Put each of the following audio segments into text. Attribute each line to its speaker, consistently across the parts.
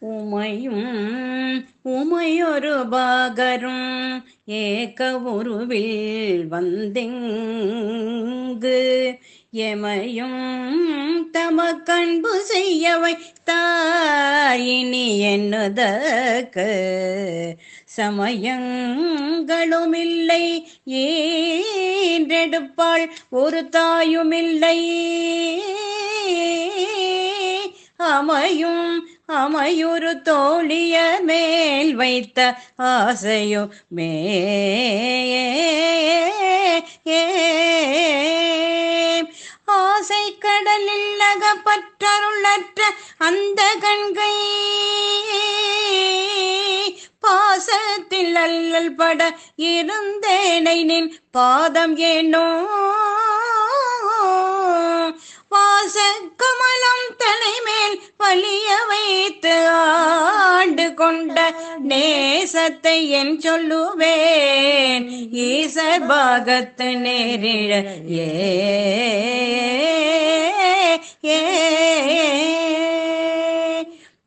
Speaker 1: உமையும் உமையொரு பாகரும் ஏக உருவில் வந்திங்கு. எமையும் தமக்கண்பு செய்யவை தாயினி என்னுதக்க சமயங்களுமில்லை ஏன்றெடுப்பாள் ஒரு தாயுமில்லை. அமையும் அமையுறு தோழிய மேல் வைத்த ஆசையோ மே ஆசை கடலில் அகப்பற்றருளற்ற அந்த கண்கை பாசத்தில் அல்லல் பட இருந்தேனை நின் பாதம் ஏனோ? வாச கமலம் தலைமேல் வலி பாகத்தை என் சொல்லுவேன். ஈசர் பாகத்து நேரிழ ஏ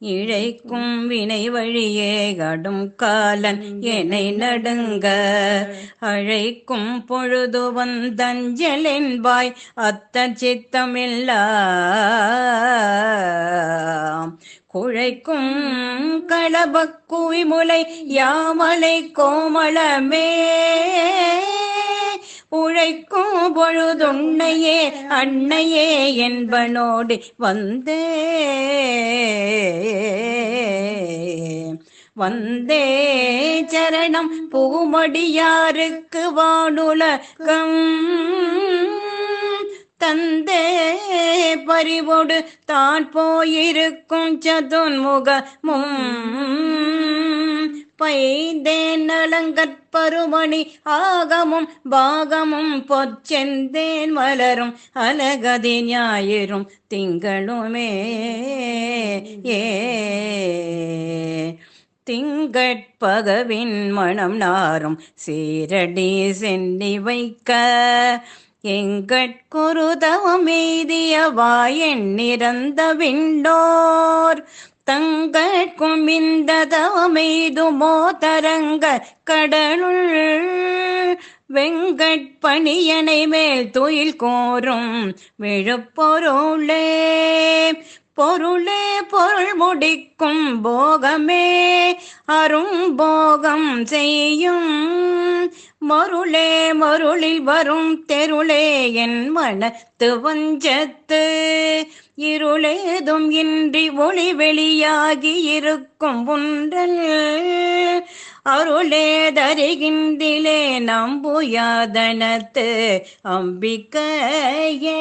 Speaker 1: இழைக்கும் வினை வழியே கடும் காலன் என்னை நடுங்க. அழைக்கும் பொழுது வந்தஞ்சல் என்பாய் அத்த சித்தமில்லா. குழைக்கும் களபக்குவிமுலை யாமலை கோமளமே. உழைக்கும் பொழுதுண்ணையே அன்னையே என்பனோடு வந்தே. வந்தே சரணம் பூமடியாருக்கு வானுலகம். தந்தே பறிவோடு தான் போயிருக்கும் சதுன்முகமும். பைந்தேன் நலங்கற்பருமணி ஆகமும் பாகமும் பொச்செந்தேன் மலரும் அலகதி ஞாயிறும் திங்களுமே. ஏ திங்கட்பகவின் மனம் நாரும் சீரடி சென்னி வைக்க எங்கட்குருதவம் வாயன் நிறந்த விண்டோர் தங்கட்கும் இந்த தவமெய்துமோ கடலுள் வெங்கட்பணியனை மேல் துயில் கோரும் விழுப்பொருளே பொருளே பொருள் முடிக்கும் போகமே அரும் போகம் செய்யும் மருளே மருளில் வரும் தெருளே என் மனத்து வஞ்சத்து. இருளேதும் இன்றி ஒளி வெளியாகி இருக்கும் ஒன்றல் அருளே தருகின்றிலே நம்புயாதனத்து அம்பிக்கையே.